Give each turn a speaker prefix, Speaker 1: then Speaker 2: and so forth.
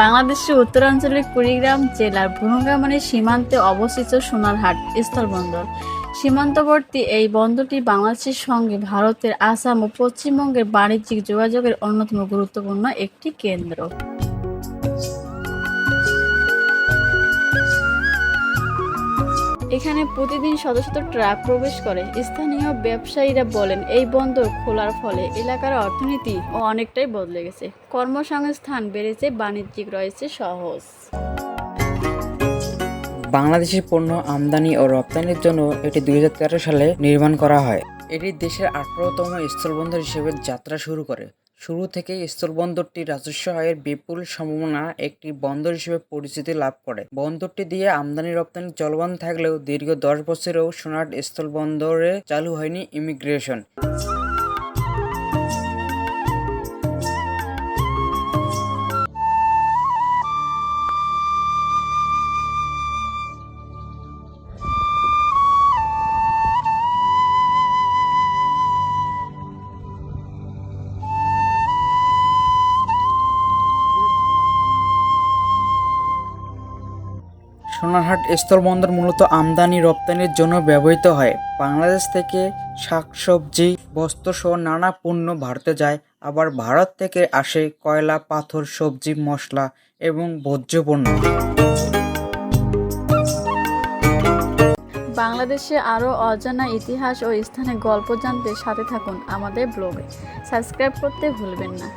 Speaker 1: বাংলাদেশের উত্তরাঞ্চলের কুড়িগ্রাম জেলার ভুরুঙ্গামানের সীমান্তে অবস্থিত সোনারহাট স্থলবন্দর। সীমান্তবর্তী এই বন্দরটি বাংলাদেশের সঙ্গে ভারতের আসাম ও পশ্চিমবঙ্গের বাণিজ্যিক যোগাযোগের অন্যতম গুরুত্বপূর্ণ একটি কেন্দ্র। এখানে প্রতিদিন শত শত ট্রাক প্রবেশ করে। স্থানীয় ব্যবসায়ীরা বলেন, এই বন্দর খোলার ফলে এলাকার অর্থনীতি ও অনেকটাই বদলে গেছে। কর্মসংস্থান বেড়েছে, বাণিজ্যিক রয়েছে সহজ।
Speaker 2: বাংলাদেশের পণ্য আমদানি ও রপ্তানির জন্য এটি দুই হাজার তেরো সালে নির্মাণ করা হয়। এটি দেশের আঠারোতম স্থলবন্দর হিসেবে যাত্রা শুরু করে। শুরু থেকেই স্থলবন্দরটি রাজস্ব আয়ের বিপুল সম্ভাবনা একটি বন্দর হিসেবে পরিচিতি লাভ করে। বন্দরটি দিয়ে আমদানি রপ্তানি চলমান থাকলেও দীর্ঘ দশ বছরেও সোনাট স্থলবন্দরে চালু হয়নি ইমিগ্রেশন। সোনারহাট স্থলবন্দর মূলত আমদানি, রপ্তানির জন্য ব্যবহৃত হয়। বাংলাদেশ থেকে শাকসবজি বস্ত্রসহ নানা পণ্য ভারতে যায়। আবার ভারত থেকে আসে কয়লা, পাথর, সবজি, মশলা এবং ভোজ্য পণ্য।
Speaker 1: বাংলাদেশে আরও অজানা ইতিহাস ও স্থানের গল্প জানতে সাথে থাকুন আমাদের ব্লগে। সাবস্ক্রাইব করতে ভুলবেন না।